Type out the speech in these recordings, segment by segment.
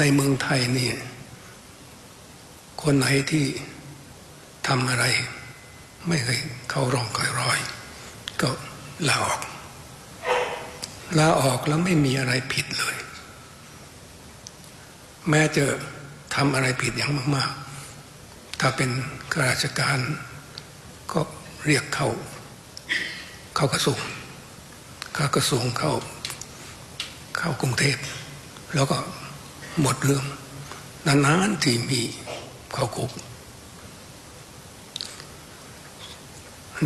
ในเมืองไทยนี่คนไหนที่ทำอะไร ไม่เคยเข้ารองคอยรอย ก็ลาออกลาออกแล้วไม่มีอะไรผิดเลย แม้จะทำอะไรผิดอย่างมาก ๆ ถ้าเป็นข้าราชการ ก็เรียกเข้า เข้ากระทรวงเข้ากระทรวงเข้า เข้ากรุงเทพแล้วก็ หมดเรื่องนานๆที่มีเข้าคุก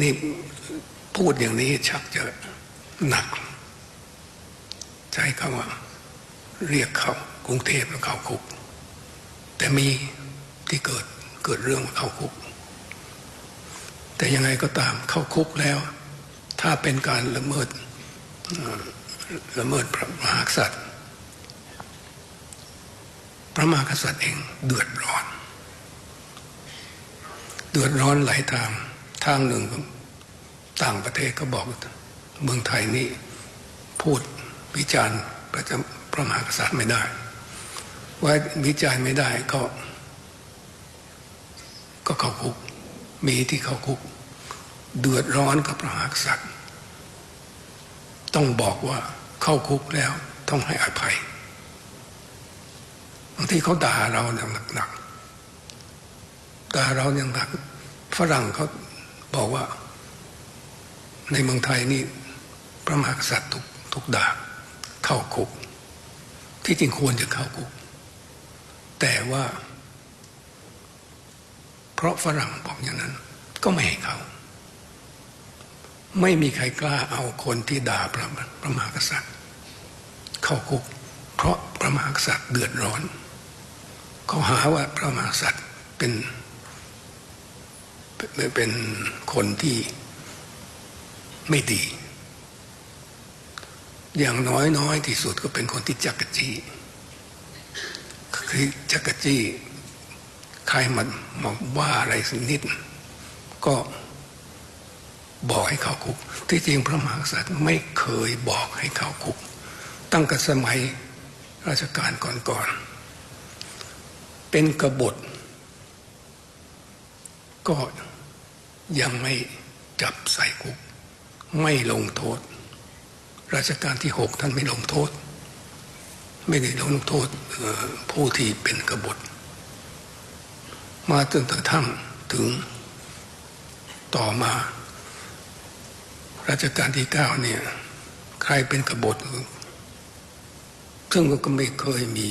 นี่พูดอย่างนี้ชักจะหนัก ใช้คำว่า เรียกเขากรุงเทพแล้วเข้าคุก แต่มีที่เกิดเกิดเรื่องเข้าคุก แต่ยังไงก็ตามเข้าคุกแล้ว ถ้าเป็นการละเมิดละเมิดพระมหากษัตริย์ ระมหากษัตริย์เองเดือดร้อน เดือดร้อนหลายทางทางหนึ่งต่างประเทศก็บอกเมืองไทยนี่พูดวิจารณ์พระเจ้าพระมหากษัตริย์ไม่ได้ ว่าวิจารณ์ไม่ได้ก็ ก็เข้าคุก มีที่เข้าคุก เดือดร้อนกับพระมหากษัตริย์ ต้องบอกว่าเข้าคุกแล้วต้องให้อภัย บางทีเขาด่าเราอย่างหนักๆด่าเราอย่างหนักฝรั่งเขาบอกว่า ในเมืองไทยนี่พระมหากษัตริย์ถูกถูกด่าเข้าคุก ที่จริงควรจะเข้าคุก แต่ว่า เพราะฝรั่งบอกอย่างนั้น ก็ไม่ให้เขาไม่มีใครกล้าเอาคนที่ด่าพระพระมหากษัตริย์ เข้าคุก เพราะพระมหากษัตริย์เดือดร้อน เขาหาว่าพระมหากษัตริย์เป็นเป็นเป็นคนที่ไม่ดี อย่างน้อยน้อยที่สุดก็เป็นคนที่จักรจี้คือจักรจี้ใครมันมาว่าอะไรสักนิด ก็บอกให้เข้าคุก ที่จริงพระมหากษัตริย์ไม่เคยบอกให้เข้าคุก ตั้งแต่สมัยราชการก่อนๆ เป็นกบฏ ก็ยังไม่จับใส่คุก ไม่ลงโทษ ราชการที่หกท่านไม่ลงโทษ ไม่ได้ลงโทษผู้ที่เป็นกบฏ มาจนกระทั่งถึงต่อมาราชการที่เก้าเนี่ยใครเป็นกบฏซึ่งก็ไม่เคยมี